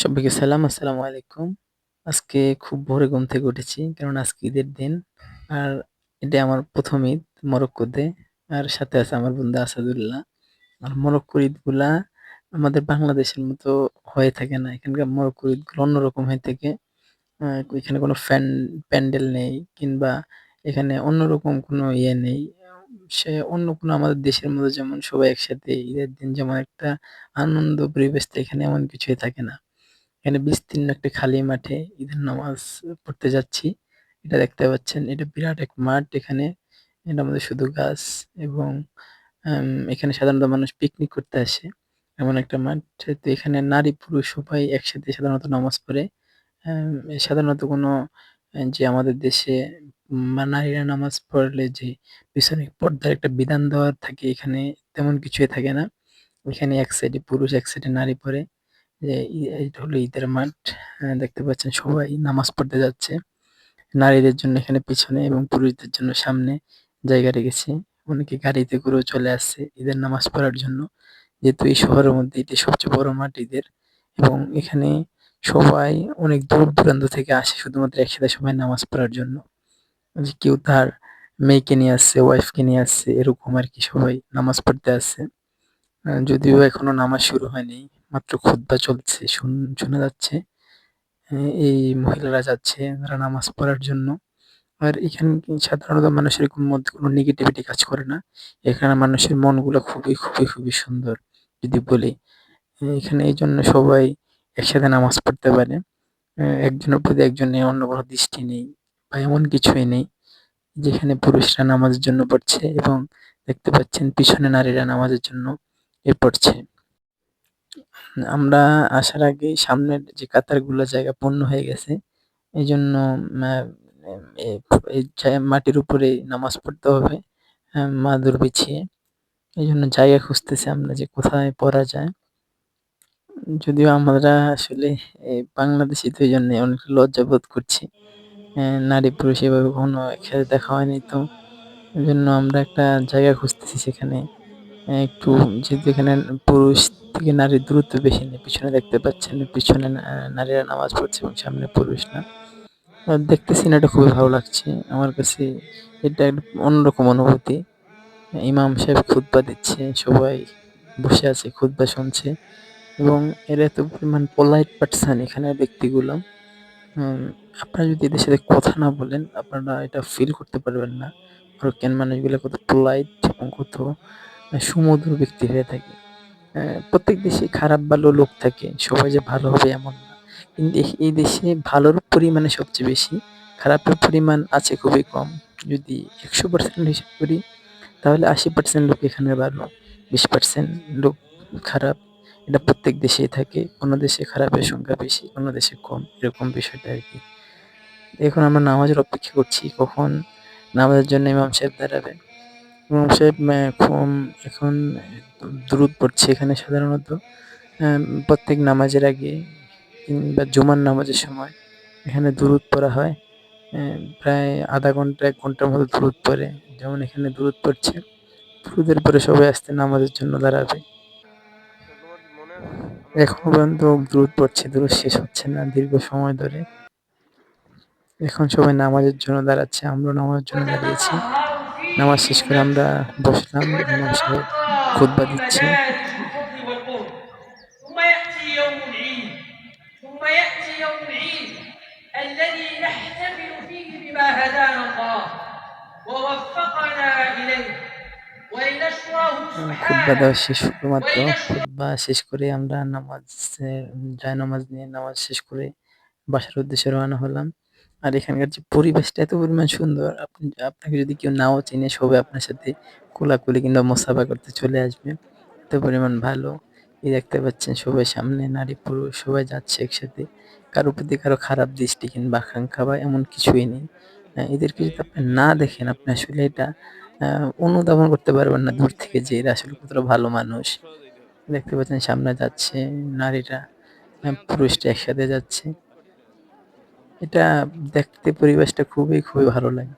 সবাইকে সালাম, আসসালামু আলাইকুম। আজকে খুব ভোরে ঘুম থেকে উঠেছি। কারণ আজকে ঈদের দিন। আর এটা আমার প্রথম ঈদ মরক্কোতে। আর সাথে আছে আমার বন্ধু আসাদুল্লাহ। আর মরক্কোর ঈদগুলা আমাদের বাংলাদেশের মতো হয়ে থাকে না। এখানকার মরক্কোর ঈদগুলো অন্যরকম হয়ে থাকে। এখানে কোনো ফ্যান, প্যান্ডেল নেই, কিংবা এখানে অন্যরকম কোনো ইয়ে নেই। সে অন্য কোনো আমাদের দেশের মতো যেমন সবাই একসাথে ঈদের দিন যেমন একটা আনন্দ পরিবেশটা এখানে এমন কিছুই থাকে না। এখানে বিস্তীর্ণ একটা খালি মাঠে ঈদের নামাজ পড়তে যাচ্ছি। এটা দেখতে পাচ্ছেন, এটা বিরাট এক মাঠ এখানে। এটার মধ্যে শুধু গাছ এবং আম এখানে সাধারণত মানুষ পিকনিক করতে আসে। এমন একটা মাঠ। তো এখানে নারী, পুরুষ সবাই একসাথে সাধারণত নামাজ পড়ে। আম সাধারণত কোনো, যে আমাদের দেশে নারীরা নামাজ পড়লে যে পিছনে পর্দার একটা বিধান দেওয়া থাকে এখানে তেমন কিছুই থাকে না। এখানে এক সাইডে পুরুষ, এক সাইডে নারী পড়ে। হলো ঈদের মাঠ। আ দেখতে পাচ্ছেন সবাই নামাজ পড়তে যাচ্ছে। নারীদের জন্য এখানে পিছনে এবং পুরুষদের জন্য সামনে জায়গা রেখেছে। অনেকে গাড়িতে করেও চলে আসছে ঈদের নামাজ পড়ার জন্য। যেহেতু এই শহরের মধ্যে এটি সবচেয়ে বড় মাঠ ঈদের এবং এখানে সবাই অনেক দূর দূরান্ত থেকে আসে শুধুমাত্র একসাথে সবাই নামাজ পড়ার জন্য। যে কেউ তার মেয়েকে নিয়ে আসছে, ওয়াইফকে নিয়ে আসছে এরকম আর কি সবাই নামাজ পড়তে আসছে। যদিও এখনও নামাজ শুরু হয়নি। মাত্র খুতবা চলছে শুন যাচ্ছে। এই মহিলারা যাচ্ছে তারা নামাজ পড়ার জন্য। আর এখানে সাধারণত মানুষের মধ্যে কোনো নেগেটিভিটি কাজ করে না। এখানে মানুষের মনগুলো খুবই, খুবই, খুবই সুন্দর যদি বলি। এখানে এই জন্য সবাই একসাথে নামাজ পড়তে পারে। একজনের প্রতি একজনের অন্য কোনো দৃষ্টি নেই বা এমন কিছুই নেই। যেখানে পুরুষরা নামাজের জন্য পড়ছে এবং দেখতে পাচ্ছেন পিছনে নারীরা নামাজের জন্য এ পড়ছে। আমরা আসার আগেই সামনের যে কাতারগুলো জায়গা পূর্ণ হয়ে গেছে। এই জন্য মাটির উপরে নামাজ পড়তে হবে মাদুর বিছিয়ে। এই জন্য জায়গা খুঁজতেছি আমরা যে কোথায় পড়া যায়। যদিও আমরা আসলে বাংলাদেশি তো এইজন্য অনেক লজ্জা বোধ করছি। নারী পুরুষ এভাবে কখনো একসাথে দেখা হয়নি তো। এই জন্য আমরা একটা জায়গা খুঁজতেছি সেখানে একটু যেহেতু এখানে পুরুষ থেকে নারীর দূরত্ব বেশি নেই। পিছনে দেখতে পাচ্ছেন পিছনে নারীরা নামাজ পড়ছে এবং সামনে পুরুষরা। দেখতে সিনারিটা খুবই ভালো লাগছে। আমার কাছে এটা একটা অন্যরকম অনুভূতি। ইমাম সাহেব খুতবা দিচ্ছে, সবাই বসে আছে খুতবা শুনছে এবং এরা এত পরিমাণ পোলাইট পারসন এখানের ব্যক্তিগুলো। আপনারা যদি এদের সাথে কথা না বলেন আপনারা এটা ফিল করতে পারবেন না। মারোক্কান মানুষগুলো কত পোলাইট এবং কত সুমধুর ব্যক্তি হয়ে থাকে। প্রত্যেক দেশে খারাপ ভালো লোক থাকে। সবাই যে ভালো হবে এমন না। কিন্তু এই দেশে ভালোর পরিমাণে সবচেয়ে বেশি। খারাপের পরিমাণ আছে খুবই কম। যদি ১০০% হিসাব করি তাহলে ৮০% লোক এখানে ভালো। ২০% লোক খারাপ। এটা প্রত্যেক দেশেই থাকে। কোনো দেশে খারাপের সংখ্যা বেশি, কোনো দেশে কম। এরকম বিষয়টা আর কি এখন আমরা নামাজের অপেক্ষা করছি কখন নামাজের জন্য ইমাম সাহেব দাঁড়াবে। ইমাম সাহেব এখন দুরূদ পড়ছে এখানে সাধারণত প্রত্যেক নামাজের আগে কিংবা জুমার নামাজের সময় এখানে দুরূদ পড়া হয়। প্রায় আধা ঘণ্টা এক ঘণ্টার মতো দুরূদ পড়ে। যেমন এখানে দুরূদ পড়ছে। দুরূদের পরে সবাই আস্তে নামাজের জন্য দাঁড়াবে। এখন পর্যন্ত দুরূদ পড়ছে, দুরূদ শেষ হচ্ছে না দীর্ঘ সময় ধরে। এখন সবাই নামাজের জন্য দাঁড়াচ্ছে। আমরা নামাজের জন্য দাঁড়িয়েছি। নামাজ শেষ করে আমরা বসলাম ইমাম সাহেব খুদ্া দিচ্ছে শেষ করে আমরা নামাজ জয় নামাজ নিয়ে নামাজ শেষ করে বাসার উদ্দেশ্যে রওনা হলাম। আর এখানকার যে পরিবেশটা এত পরিমাণ সুন্দর আপনি আপনাকে যদি কেউ নাও চিনে সবাই আপনার সাথে কোলাকুলি কিংবা মোসাফা করতে চলে আসবে। এত পরিমাণ ভালো। এই দেখতে পাচ্ছেন সবাই সামনে নারী পুরুষ সবাই যাচ্ছে একসাথে। কারোর প্রতি কারও খারাপ দৃষ্টি কিংবা আকাঙ্ক্ষা বা এমন কিছুই নেই। আ এদেরকে যদি আপনি না দেখেন আপনি আসলে এটা অনুধাবন করতে পারবেন না দূর থেকে যে এরা আসলে কতটা ভালো মানুষ। দেখতে পাচ্ছেন সামনে যাচ্ছে নারীরা, আ পুরুষরা একসাথে যাচ্ছে। এটা দেখতে পরিবেশটা খুবই, খুবই ভালো লাগে।